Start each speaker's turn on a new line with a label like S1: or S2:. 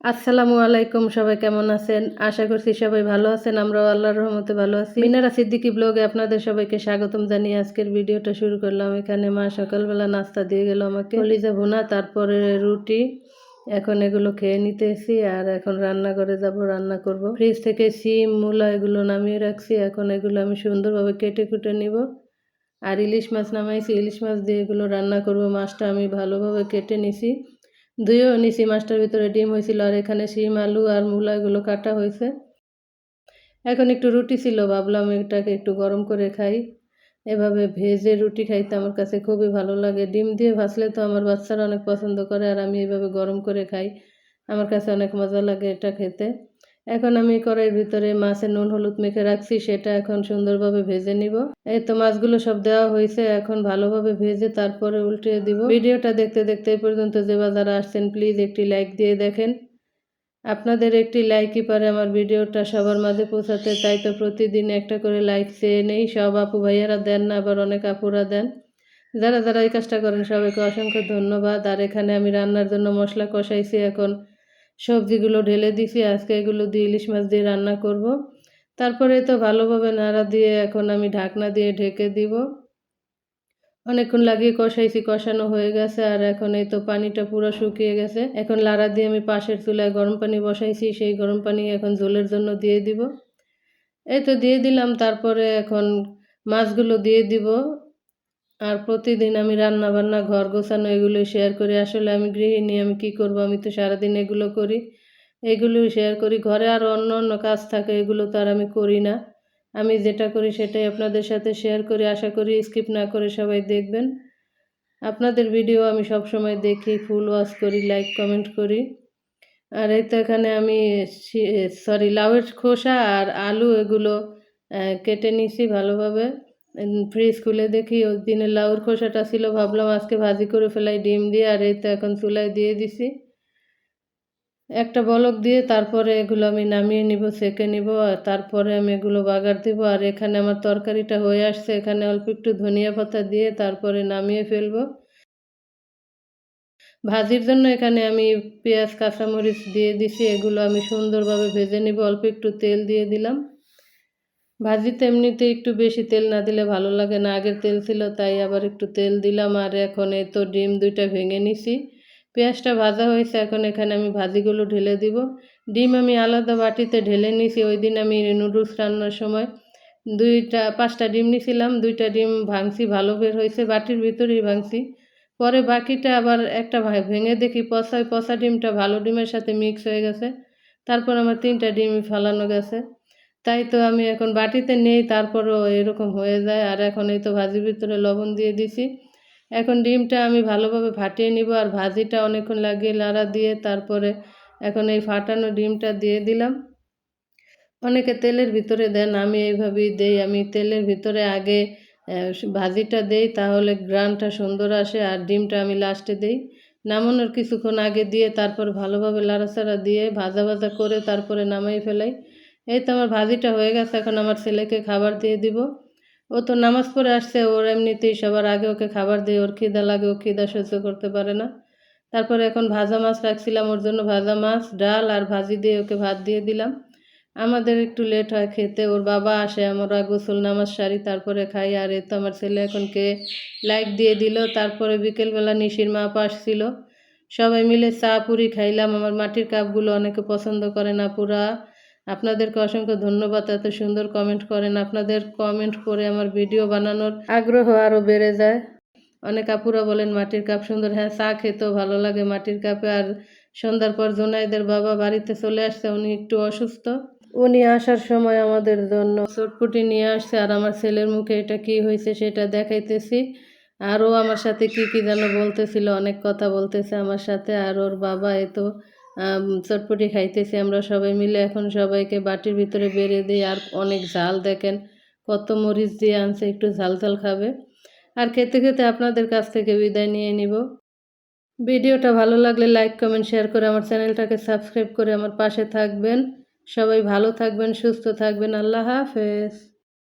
S1: আসসালামু আলাইকুম, সবাই কেমন আছেন? আশা করছি সবাই ভালো আছেন, আমরাও আল্লাহর রহমতে ভালো আছি। মিনারা সিদ্দিকি ব্লগে আপনাদের সবাইকে স্বাগতম জানিয়ে আজকের ভিডিওটা শুরু করলাম। এখানে মা সকালবেলা নাস্তা দিয়ে গেল আমাকে। কলিজা ভুনা, তারপরে রুটি। এখন এগুলো খেয়ে নিতেছি আর এখন রান্না করে যাব, রান্না করব। ফ্রিজ থেকে সিম, মূলা এগুলো নামিয়ে রাখছি। এখন এগুলো আমি সুন্দরভাবে কেটে কুটে নিব। আর ইলিশ মাছ নামাইছি। ইলিশ মাছ দিয়ে এগুলো রান্না করব। মাছটা আমি ভালোভাবে কেটে নিছি। ধুয়েও নিছি মাছটার ভিতরে ডিম হয়েছিল আর এখানে শিম, আলু আর মূলা এগুলো কাটা হয়েছে এখন একটু রুটি ছিল, ভাবলাম এটাকে একটু গরম করে খাই। এভাবে ভেজে রুটি খাইতে আমার কাছে খুবই ভালো লাগে। ডিম দিয়ে ভাসলে তো আমার বাচ্চারা অনেক পছন্দ করে আর আমি এভাবে গরম করে খাই। আমার কাছে অনেক মজা লাগে এটা খেতে। এখন আমি কড়াইয়ের ভিতরে মাছের নুন হলুদ মেখে রাখছি, সেটা এখন সুন্দরভাবে ভেজে নিব। এই তো মাছগুলো সব দেওয়া হয়েছে, এখন ভালোভাবে ভেজে তারপরে উল্টে দিব। ভিডিওটা দেখতে দেখতে এই পর্যন্ত যে বাজারে আসছেন, প্লিজ একটি লাইক দিয়ে দেখেন। আপনাদের একটি লাইকই পারে আমার ভিডিওটা সবার মাঝে পৌঁছাতে, তাই তো প্রতিদিন একটা করে লাইক চেয়ে নেই, সব আপু ভাইয়ারা দেন না, আবার অনেক আপুরা দেন। যারা যারা এই কাজটা করেন, সবাইকে অসংখ্য ধন্যবাদ। আর এখানে আমি রান্নার জন্য মশলা কষাইছি এখন। সবজিগুলো ঢেলে দিছি, আজকে এগুলো দিয়ে ইলিশ মাছ দিয়ে রান্না করব। তারপরে তো ভালোভাবে নাড়া দিয়ে এখন আমি ঢাকনা দিয়ে ঢেকে দিব। অনেকক্ষণ লাগিয়ে কষাইছি, কষানো হয়ে গেছে আর এখন এই তো পানিটা পুরো শুকিয়ে গেছে। এখন লাড়া দিয়ে আমি পাশের চুলায় গরম পানি বসাইছি, সেই গরম পানি এখন ঝোলের জন্য দিয়ে দিব। এই তো দিয়ে দিলাম, তারপরে এখন মাছগুলো দিয়ে দিব। আর প্রতিদিন আমি রান্না বান্না ঘর গোছানো এগুলো শেয়ার করি। আসলে আমি গৃহিণী, আমি কি করব? আমি তো সারাদিন এগুলো করি। এগুলো শেয়ার করি। ঘরে আর অন্য অন্য কাজ থাকে, এগুলো তো আর আমি করি না। আমি যেটা করি সেটাই আপনাদের সাথে শেয়ার করি। আশা করি স্কিপ না করে সবাই দেখবেন। আপনাদের ভিডিও আমি সব সময় দেখি ফুল ওয়াশ করি লাইক কমেন্ট করি। আর এই তো এখানে আমি সরি লাউয়ের খোসা আর আলু এগুলো কেটে নিছি ভালোভাবে। ফ্রিজ খুলে দেখি ওই দিনের লাউর খোসাটা ছিল, ভাবলাম আজকে ভাজি করে ফেলাই, ডিম দিয়ে আর এই তো এখন চুলায় দিয়ে দিছি। একটা বলক দিয়ে তারপরে এগুলো আমি নামিয়ে নিব, সেকে নিব, আর তারপরে আমি এগুলো বাগার দেবো। আর এখানে আমার তরকারিটা হয়ে আসছে, এখানে অল্প একটু ধনিয়া পাতা দিয়ে তারপরে নামিয়ে ফেলব। ভাজির জন্য এখানে আমি পেঁয়াজ, কাঁচামরিচ দিয়ে দিছি, এগুলো আমি সুন্দরভাবে ভেজে নিব, অল্প একটু তেল দিয়ে দিলাম। ভাজিতে এমনিতে একটু বেশি তেল না দিলে ভালো লাগে না। আগের তেল ছিল, তাই আবার একটু তেল দিলাম আর এখন এই তো ডিম দুইটা ভেঙে নিছি। পেঁয়াজটা ভাজা হয়েছে, এখন এখানে আমি ভাজিগুলো ঢেলে দিব। ডিম আমি আলাদা বাটিতে ঢেলে নিছি, ওই দিন আমি নুডলস রান্নার সময় দুইটা, পাঁচটা ডিম নিছিলাম, দুইটা ডিম ভাঙছি, ভালো বের হয়েছে, বাটির ভিতরেই ভাঙছি। পরে বাকিটা আবার একটা ভেঙে দেখি পচা পচা ডিমটা ভালো ডিমের সাথে মিক্স হয়ে গেছে। তারপর আমার তিনটা ডিম ফালানো গেছে। তাই তো আমি এখন বাটিতে নেই, তারপরও এরকম হয়ে যায়। আর এখন এই তো ভাজির ভিতরে লবণ দিয়ে দিছি। এখন ডিমটা আমি ভালোভাবে ফাটিয়ে নিব আর ভাজিটা অনেকক্ষণ লাগিয়ে লাড়া দিয়ে তারপরে এখন এই ফাটানো ডিমটা দিয়ে দিলাম। অনেকে তেলের ভিতরে দেন, আমি এইভাবেই দেই। আমি তেলের ভিতরে আগে ভাজিটা দেই তাহলে গ্রানটা সুন্দর আসে আর ডিমটা আমি লাস্টে দেই। নামানোর কিছুক্ষণ আগে দিয়ে তারপর ভালোভাবে লাড়াচাড়া দিয়ে ভাজা ভাজা করে তারপরে নামাই ফেলাই। এই তো আমার ভাজিটা হয়ে গেছে, এখন আমার ছেলেকে খাবার দিয়ে দিব। ও তো নামাজ পড়ে আসছে, ওর এমনিতেই সবার আগে ওকে খাবার দিয়ে, ওর খিদা লাগে, ও খিদা সহ্য করতে পারে না। তারপরে এখন ভাজা মাছ রাখছিলাম, ওর জন্য ভাজা মাছ, ডাল আর ভাজি দিয়ে ওকে ভাত দিয়ে দিলাম। আমাদের একটু লেট হয় খেতে, ওর বাবা আসে, আমরা গোসল নামাজ সারি, তারপরে খাই। আর এ তো আমার ছেলে এখন কে লাইক দিয়ে দিল, তারপরে বিকেলবেলা নিশির মা আসছিল সবাই মিলে চা পুরি খাইলাম, আমার মাটির কাপগুলো অনেকে পছন্দ করে না পুরা। আপনাদেরকে অসংখ্য ধন্যবাদ, এত সুন্দর কমেন্ট করেন। আপনাদের কমেন্ট করে আমার ভিডিও বানানোর আগ্রহ আরও বেড়ে যায়। অনেক আপুরা বলেন, মাটির কাপ সুন্দর। হ্যাঁ চা খেতেও ভালো লাগে মাটির কাপে। আর সন্ধ্যার পর জোনাইদের বাবা বাড়িতে চলে আসছে, উনি একটু অসুস্থ। উনি আসার সময় আমাদের জন্য চটপুটি নিয়ে আসছে। আর আমার ছেলের মুখে এটা কি হয়েছে সেটা দেখাইতেছি। আরও আমার সাথে কি কি যেন বলতেছিল, অনেক কথা বলতেছে আমার সাথে। আর ওর বাবা এ তো চটপটি খাইতেছি আমরা সবাই মিলে। এখন সবাইকে বাটির ভিতরে বেড়ে দিই আর অনেক ঝাল দেখেন, কত মরিচ দিয়ে আনছে, একটু ঝাল ঝাল খাবে। আর খেতে খেতে আপনাদের কাছ থেকে বিদায় নিয়ে নিব। ভিডিওটা ভালো লাগলে লাইক, কমেন্ট, শেয়ার করে আমার চ্যানেলটাকে সাবস্ক্রাইব করে আমার পাশে থাকবেন। সবাই ভালো থাকবেন, সুস্থ থাকবেন। আল্লাহ হাফেজ।